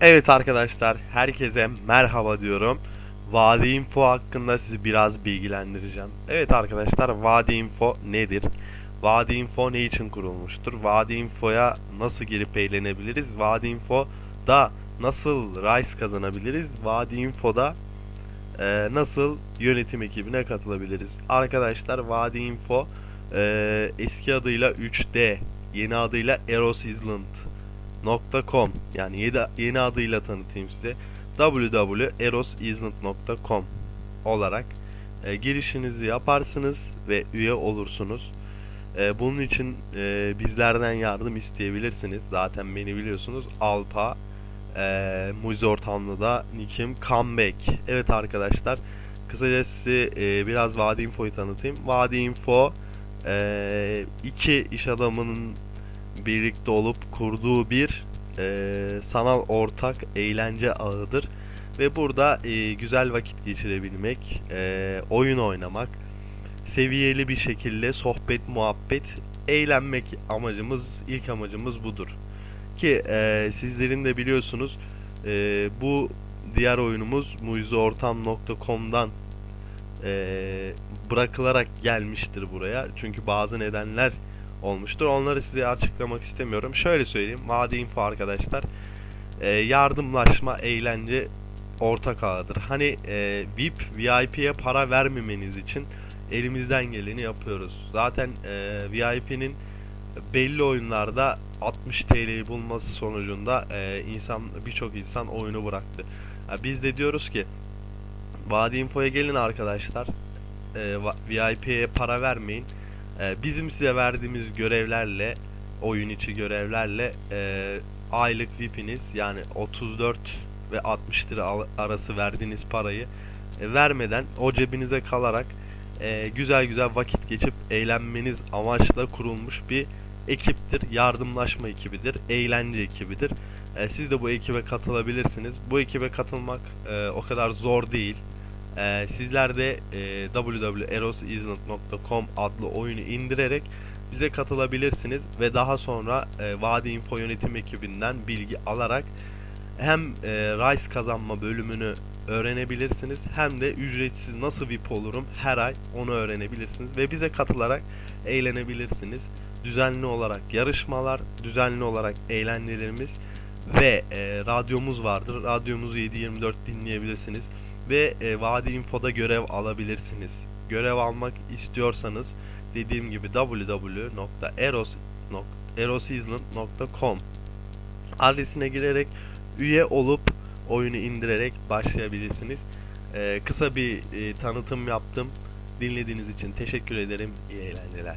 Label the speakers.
Speaker 1: Evet arkadaşlar, herkese merhaba diyorum. Vadi Info hakkında sizi biraz bilgilendireceğim. Evet arkadaşlar, Vadi Info nedir? Vadi Info ne için kurulmuştur? Vadi Info'ya nasıl girip eğlenebiliriz? Vadi Info'da nasıl Rise kazanabiliriz? Vadi Info'da e, nasıl yönetim ekibine katılabiliriz? Arkadaşlar, Vadi Info e, eski adıyla 3D, yeni adıyla Eros Island .com yani yeni, yeni adıyla tanıtayım size www.erosisland.com olarak e, girişinizi yaparsınız ve üye olursunuz. E, bunun için e, bizlerden yardım isteyebilirsiniz. Zaten beni biliyorsunuz. Alpa e, Muzi ortamda Nikim Comeback. Evet arkadaşlar kısaca size e, biraz Vadi Info'yu tanıtayım. Vadi Info e, iki iş adamının birlikte olup kurduğu bir e, sanal ortak eğlence ağıdır ve burada e, güzel vakit geçirebilmek, e, oyun oynamak, seviyeli bir şekilde sohbet, muhabbet, eğlenmek amacımız, ilk amacımız budur. Ki e, sizlerin de biliyorsunuz e, bu diğer oyunumuz muizeortam.com'dan e, bırakılarak gelmiştir buraya. Çünkü bazı nedenler olmuştur. Onları size açıklamak istemiyorum. Şöyle söyleyeyim. Vadi Info arkadaşlar. E, yardımlaşma, eğlence ortak ağıdır. Hani e, VIP, VIP'ye para vermemeniz için elimizden geleni yapıyoruz. Zaten e, VIP'nin belli oyunlarda 60 TL'yi bulması sonucunda e, insan birçok insan oyunu bıraktı. Ya biz de diyoruz ki Vadi Info'ya gelin arkadaşlar. E, VIP'ye para vermeyin. Ee, bizim size verdiğimiz görevlerle oyun içi görevlerle e, aylık VIP'iniz yani 34 ve 60 lira arası verdiğiniz parayı e, vermeden o cebinize kalarak e, güzel güzel vakit geçip eğlenmeniz amaçla kurulmuş bir ekiptir. Yardımlaşma ekibidir. Eğlence ekibidir. E, siz de bu ekibe katılabilirsiniz. Bu ekibe katılmak e, o kadar zor değil. Ee, sizler de e, www.erosisland.com adlı oyunu indirerek bize katılabilirsiniz ve daha sonra e, Vadi Info yönetim ekibinden bilgi alarak hem e, Rise kazanma bölümünü öğrenebilirsiniz hem de ücretsiz nasıl VIP olurum her ay onu öğrenebilirsiniz ve bize katılarak eğlenebilirsiniz. Düzenli olarak yarışmalar, düzenli olarak eğlencelerimiz ve e, radyomuz vardır. Radyomuzu 7/24 dinleyebilirsiniz ve e, Vadi Info'da görev alabilirsiniz. Görev almak istiyorsanız dediğim gibi www.eros.erosisland.com adresine girerek üye olup oyunu indirerek başlayabilirsiniz. E, kısa bir e, tanıtım yaptım. Dinlediğiniz için teşekkür ederim. İyi eğlenceler.